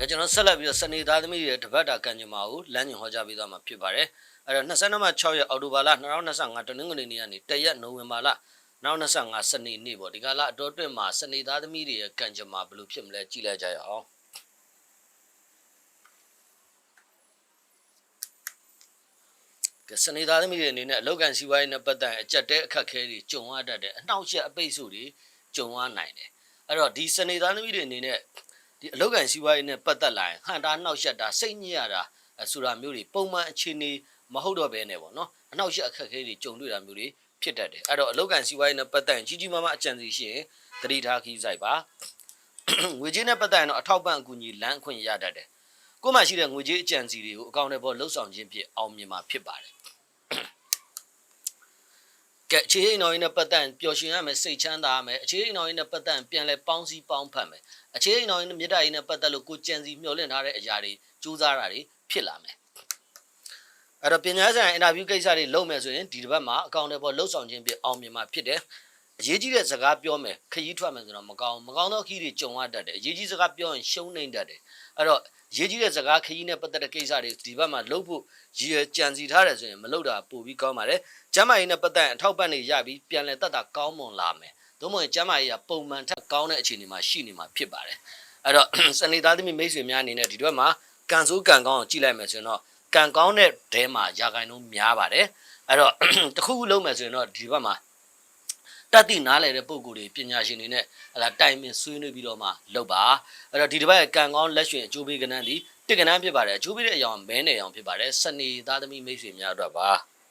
ကဲကျွန်တော်ဆက်လက်ပြီးတော့စနေသားသမီးရဲ့တပတ်တာကံကြမ္မာကိုလမ်းညွှန်ဟောကြားပေးသွားမှာဖြစ်ပါတယ်အဲ့တော့22မှ6ရက်အောက်တိုဘာလ2025တနင်္ဂနွေနေ့ကနေ1ရက်နိုဝင်ဘာလ2025စနေနေ့ပေါ့ဒီကလာအတော်အတွင်းမှာစနေသားသမီးတွေရဲ့ကံကြမ္မာဘယ်လိုဖြစ်မလဲကြည့်လိုက်ကြရအောင်ကဲစနေသားသမီးတွေအနေနဲ့အလောက်ကန်စီးပွားရေးနဲ့ပတ်သက်ရင်အကြက်တဲအခက်ခဲတွေကြုံရတတ်တယ်အနှောက်အယှက်အပိတ်ဆို့တွေကြုံရနိုင်တယ်အဲ့တော့ဒီစနေသားသမီးတွေအနေနဲ့ ဒီအလောက်ကန်စီးပွားရေးနဲ့ပတ်သက်လာရင်ဟန်တာနှောက်ယှက်တာစိတ်ညစ်ရတာအဲဆိုတာမျိုးတွေပုံမှန်အခြေအနေမဟုတ်တော့ဘဲနဲ့ပေါ့နော်အနှောက်ယှက်အခက်အခဲတွေကြုံတွေ့တာမျိုးတွေဖြစ်တတ်တယ်အဲ့တော့အလောက်ကန်စီးပွားရေးနဲ့ပတ်သက်ရင်ကြီးကြီးမားမားအကြံစီရှိရင်သတိထားခီးဆိုင်ပါငွေကြေးနဲ့ပတ်သက်ရင်တော့အထောက်ပံ့အကူအညီလမ်းအခွင့်ရတတ်တယ်ကိုယ်မှရှိတဲ့ငွေကြေးအကြံစီတွေကိုအကောင့်ထဲပေါ်လှုပ်ဆောင်ခြင်းဖြင့်အောင်မြင်မှာဖြစ်ပါတယ်ကဲ အခြေအိမ်တော်ရင်းနဲ့ပတ်သက်ရင်ပျော်ရွှင်ရမယ်စိတ်ချမ်းသာရမယ်အခြေအိမ်တော်ရင်းနဲ့ပတ်သက်ရင်ပြန်လဲပေါင်းစည်းပေါင်းဖက်မယ်အခြေအိမ်တော်ရင်းနဲ့မြေတားရင်းနဲ့ပတ်သက်လို့ကိုကြံစီမျှော်လင့်ထားတဲ့အရာတွေစူးစမ်းတာတွေဖြစ်လာမယ်အဲ့တော့ပညာဆိုင်အင်တာဗျူးကိစ္စတွေလုပ်မယ်ဆိုရင်ဒီတစ်ပတ်မှာအကောင့်တွေပေါ်လှုပ်ဆောင်ခြင်းပြအောင်မြင်မှာဖြစ်တယ် အရေးကြီးတဲ့စကားပြောမယ်ခရီးထွက်မယ်ဆိုတော့မကောင်းမကောင်းသောခရီးတွေကြုံရတတ်တယ်အရေးကြီးစကားပြောရင်ရှုံးနေတတ်တယ်အဲ့တော့ရေးကြီးတဲ့စကားခရီးနဲ့ပတ်သက်တဲ့ကိစ္စတွေဒီဘက်မှာလုပ်ဖို့ရည်ရွယ်ကြံစီထားတယ်ဆိုရင်မလုပ်တာပိုပြီးကောင်းပါတယ်။ကျမ်းမာရေးနဲ့ပတ်သက်ရင်အထောက်ပံ့တွေရပြီးပြန်လည်တက်တာကောင်းမွန်လာမယ်။သို့မဟုတ်ကျမ်းမာရေးကပုံမှန်ထက်ကောင်းတဲ့အခြေအနေမှာရှိနေမှာဖြစ်ပါတယ်။အဲ့တော့စနေသားသမီးမိတ်ဆွေများအနေနဲ့ဒီဘက်မှာကန်ဆိုးကန်ကောင်းအောင်ကြည့်လိုက်မယ်ဆိုရင်တော့ကန်ကောင်းတဲ့တဲမှာရာဂိုင်နှုန်းများပါတယ်။အဲ့တော့တစ်ခုခုလုပ်မယ်ဆိုရင်တော့ဒီဘက်မှာ တတ်သိနားလည်တဲ့ပုံကိုယ်တွေပညာရှင်တွေနဲ့ဟလာတိုင်ပင်ဆွေးနွေးပြီးတော့မှလုပ်ပါအဲ့တော့ဒီတစ်ပတ်ရဲ့ကံကောင်းလက်ရွှင်အကျိုးပေးကဏ္ဍဒီတစ်ကဏ္ဍဖြစ်ပါတယ်အကျိုးပေးတဲ့အရောင်မဲနေအောင်ဖြစ်ပါတယ်စနေသားသမီးမိတ်ဆွေများတို့ပါ